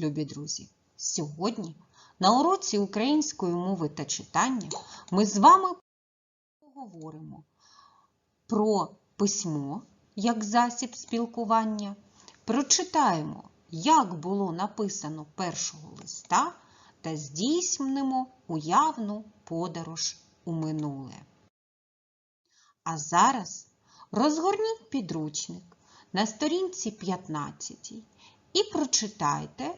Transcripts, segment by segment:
любі друзі! Сьогодні на уроці української мови та читання ми з вами поговоримо про письмо як засіб спілкування, прочитаємо, як було написано першого листа та здійснимо уявну подорож у минуле. А зараз розгорніть підручник на сторінці 15 і прочитайте,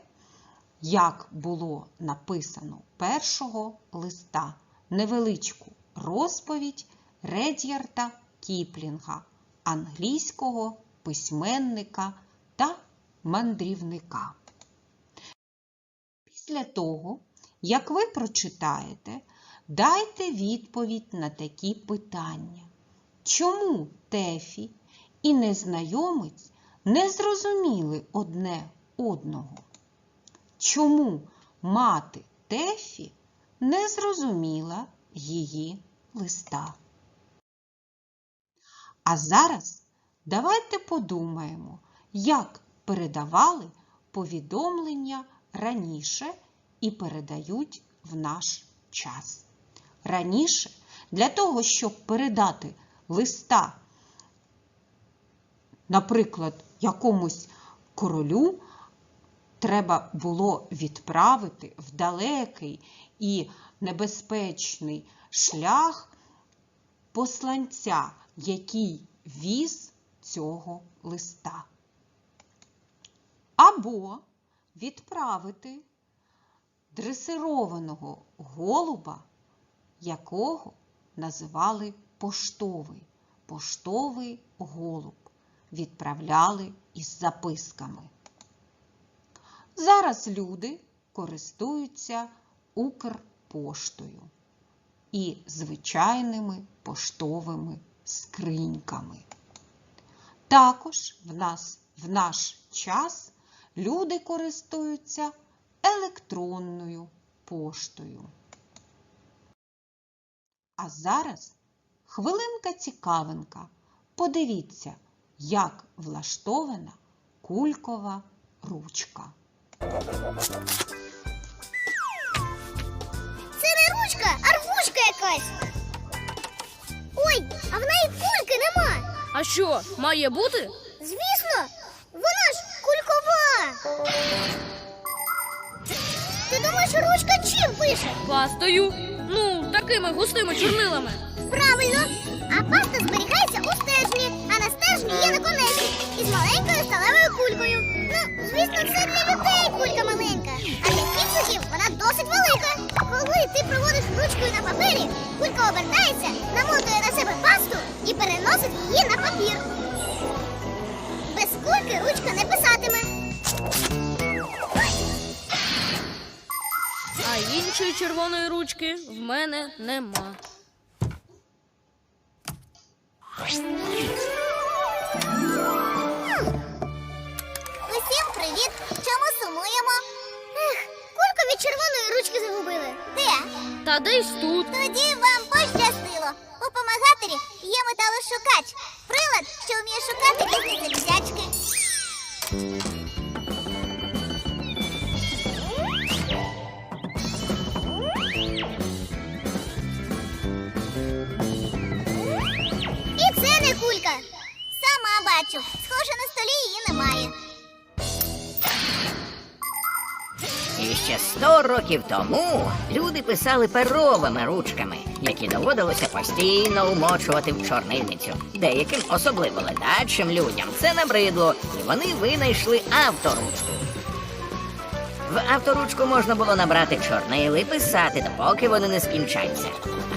як було написано першого листа невеличку розповідь Ред'ярта Кіплінга, англійського письменника та мандрівника. Після того, як ви прочитаєте, дайте відповідь на такі питання. Чому Тефі і незнайомець не зрозуміли одне одного? Чому мати Тефі не зрозуміла її листа? А зараз давайте подумаємо, як передавали повідомлення раніше і передають в наш час. Раніше для того, щоб передати листа, наприклад, якомусь королю, треба було відправити в далекий і небезпечний шлях посланця, який віз цього листа. Або відправити дресированого голуба, якого називали поштовий. Поштовий голуб відправляли із записками. Зараз люди користуються Укрпоштою і звичайними поштовими скриньками. Також в нас в наш час люди користуються електронною поштою. А зараз хвилинка цікавинка. Подивіться, як влаштована кулькова ручка. Це не ручка, а рвучка якась. Ой, а в неї кульки нема. А що, має бути? Звісно, вона ж кулькова. Ти думаєш, ручка чим пише? Пастою? Ну, такими густими чорнилами. Правильно. А паста зберігається у стержні, а на стержні є наконечник із маленькою сталевою кулькою. Звісно, це для людей кулька маленька, а для фіксиків вона досить велика. Коли ти проводиш ручкою на папері, кулька обертається, намотує на себе пасту і переносить її на папір. Без кульки ручка не писатиме. А іншої червоної ручки в мене нема. Сумуємо? Ех, кульку від червоної ручки загубили. Де? Та десь тут. Тоді вам пощастило. У помагатері є металошукач. Прилад, що вміє шукати різні залізячки. Ще сто років тому люди писали перовими ручками, які доводилося постійно умочувати в чорнильницю. Деяким, особливо ледачим людям, це набридло, і вони винайшли авторучку. В авторучку можна було набрати чорнили і писати, допоки вони не скінчаться.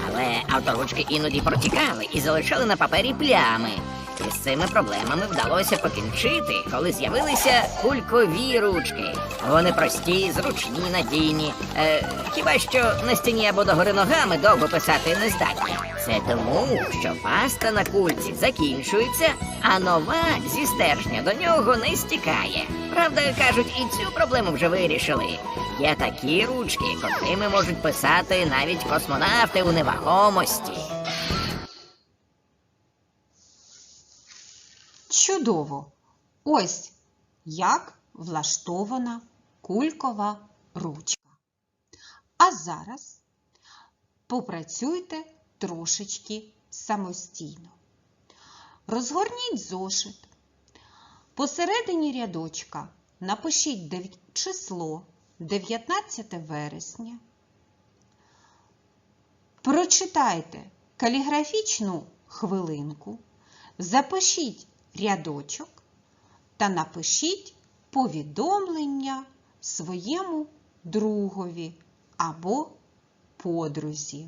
Але авторучки іноді протікали і залишали на папері плями. І з цими проблемами вдалося покінчити, коли з'явилися кулькові ручки. Вони прості, зручні, надійні. Е, хіба що на стіні або догори ногами довго писати не здатні. Це тому, що паста на кульці закінчується, а нова зі стержня до нього не стікає. Правда, кажуть, і цю проблему вже вирішили. Є такі ручки, котрими можуть писати навіть космонавти у невагомості. Чудово! Ось як влаштована кулькова ручка. А зараз попрацюйте трошечки самостійно. Розгорніть зошит. Посередині рядочка напишіть число 19 вересня. Прочитайте каліграфічну хвилинку, запишіть рядочок та напишіть повідомлення своєму другові або подрузі.